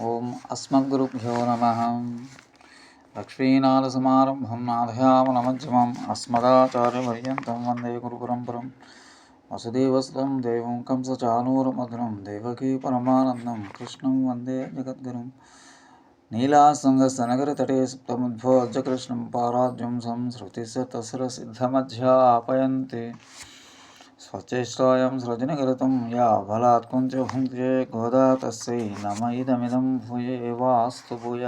ఓం అస్మద్గురుభ్యో నమ. లక్ష్మీనాథసమారంభం నాథయామనమధ్యమం అస్మదాచార్యపర్యంతం వందే గురుపరంపరం. వసుదేవసుతం దేవం కంసచానూరమధురం దేవకీ పరమానందం కృష్ణం వందే జగద్గురుం. నీలాసంగస్తనగరతటే సుప్తముద్భోజ్యకృష్ణం పారాజ్యం సంసృతిశతసరసిద్ధమధ్యాపయంతి స్వచేష్టాయాం సృజనగరతం యా బలాత్ కుంచ భుంక్తే గోదా తస్యై నమ ఇదమిదం భూయేవాస్తు భూయ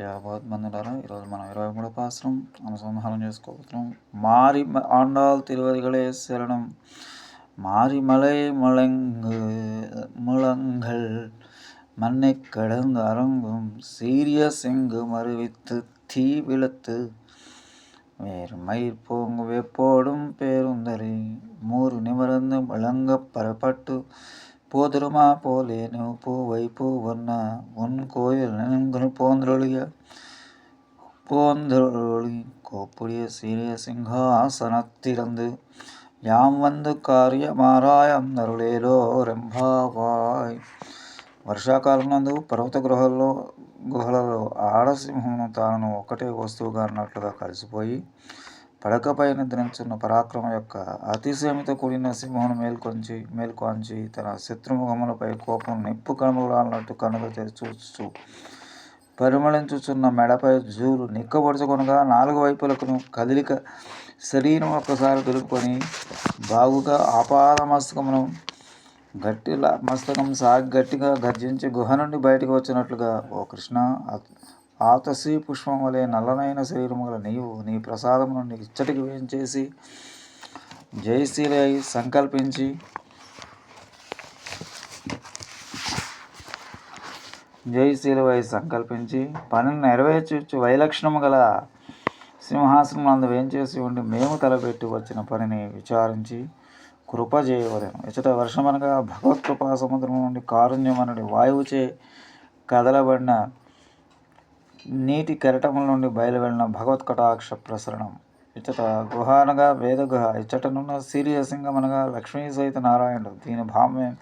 యావద్బంధులారా ఈరోజు మనం ఇరవై మూడో పాత్రం అనుసంధానం చేసుకోబోతున్నాం మారి ఆండాల్ తిరువదిగలే శరణం மாரிமலை முழங்கு முழங்கள் மண்ணை கடந்து அரங்கும் சீரிய செங்கு மறுவித்து தீ விழுத்து வேறு மயிர் போங்கு வெப்போடும் பேருந்தரி மூறு நிமிர்ந்து விளங்க பரப்பட்டு போதுருமா போலேனு பூவை பூவண்ண உன் கோயில் நின்று போந்தொழிய போந்தொழி கோப்புடைய சீரிய சிங்காசனத்திறந்து யாம் வந்து కార్యమారాయం నరులేలో రెంభావాయ్ వర్షాకాలం నందు పర్వత గృహాల్లో గుహలలో ఆడసింహమును తాను ఒక్కటే వస్తువుగా అన్నట్లుగా కలిసిపోయి పడకపై నిద్రించున్న పరాక్రమ యొక్క అతిశయమితో కూడిన సింహమును మేల్కొంచి మేల్కొంచి తన శత్రుముఖములపై కోపం నిప్పు కనుమలాలన్నట్టు కనుక చూచు పరిమళించుచున్న మెడపై జూలు నిక్కబడుచుకొనగా నాలుగు వైపులకు కదిలిక శరీరం ఒక్కసారి దులుపుకొని బాగుగా ఆపాద మస్తకమును గట్టిలా మస్తకం సాగి గట్టిగా గర్జించి గుహ నుండి బయటకు వచ్చినట్లుగా ఓ కృష్ణ ఆతసి పుష్పం వలె నల్లనైన శరీరము గల నీవు నీ ప్రసాదం నుండి ఇచ్చటికి వేయించేసి జయశీలై సంకల్పించి జయశీలవై సంకల్పించి పనిని నెరవేర్చు వైలక్షణము గల సింహాసనం అందు వేయించేసి ఉండి మేము తలపెట్టి వచ్చిన పనిని విచారించి కృప చేయవలేను. ఇచ్చట వర్షమనగా భగవత్కృపా సముద్రం నుండి కారుణ్యమనుడి వాయువుచే కదలబడిన నీటి కెరటముల నుండి బయలువెళ్ళిన భగవత్ కటాక్ష ప్రసరణం. ఇచ్చట గుహ అనగా వేదగుహ ఇచ్చటనున్న సీరియసింగం అనగా లక్ష్మీ సహిత నారాయణుడు. దీని భామ్యం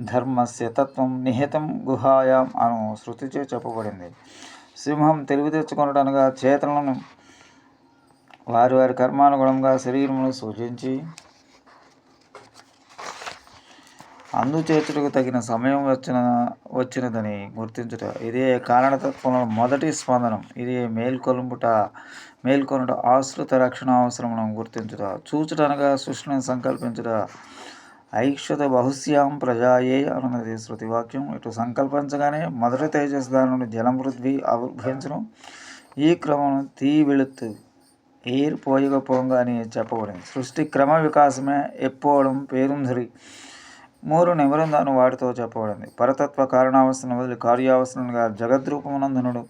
ధర్మస్య తత్వం నిహితం గుహాయాం అను శృతిచే చెప్పబడింది. సింహం తెలివి తెచ్చుకొనటనగా చేతలను వారి వారి కర్మానుగుణంగా శరీరమును సూచించి అందుచేర్చుటకు తగిన సమయం వచ్చిన వచ్చినదని గుర్తించుట. ఇదే కారణతత్వంలో మొదటి స్పందనం. ఇది మేల్కొలుంపుట మేల్కొనుట ఆశ్రిత రక్షణ అవసరం గుర్తించుట. చూచుటనగా సృష్టిని సంకల్పించుట. ఐక్షత బహుశ్యాం ప్రజాయే అన్నది శృతివాక్యం. ఇటు సంకల్పించగానే మొదటి తేజస్సు దాని నుండి జలం పృథ్వీ ఆవిర్భవించను. ఈ క్రమం తీ వెళుతు ఏర్ పోయగ పోంగ అని చెప్పబడింది. సృష్టి క్రమ వికాసమే ఎప్పోవడం పేరుంధరి మూరు నిమరందాను వాడితో చెప్పబడింది. పరతత్వ కారణావస్థను వదిలి కార్యావస్థనుగా జగద్రూపమునందునుడు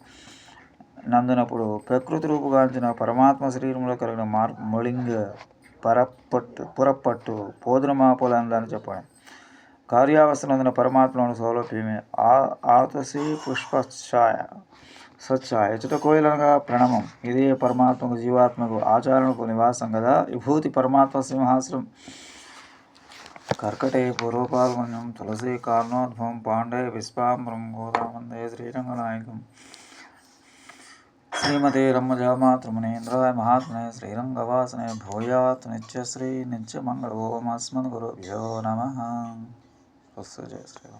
నందునప్పుడు ప్రకృతి రూపుగాంచిన పరమాత్మ శరీరంలో కలిగిన మార్పు మొళింగ పరపట్టు పురపట్టు పోదురమాపులందని చెప్పండి కార్యావస్థనందున పరమాత్మను సౌలభ్యమే ఆ ఆతసి పుష్పఛాయ స్వచ్ఛాయ ఎచుట కోయిలనగా ప్రణమం. ఇదే పరమాత్మకు జీవాత్మకు ఆచారణకు నివాసం కదా. విభూతి పరమాత్మ సింహాసనం కర్కటే పూర్వపాల్గొన్యం తులసి కారణోద్భవం పాండే విశ్వాంబరం గోదామందే శ్రీరంగనాయకం. శ్రీమతే రమ్మజామాతృమునేంద్రాయ మహాత్మనే శ్రీరంగవాసనే భూయాత్ నిత్యశ్రీ నిత్యమంగళ ఓం అస్మద్గురుభ్యో నమ. జయ శ్రీరామ్.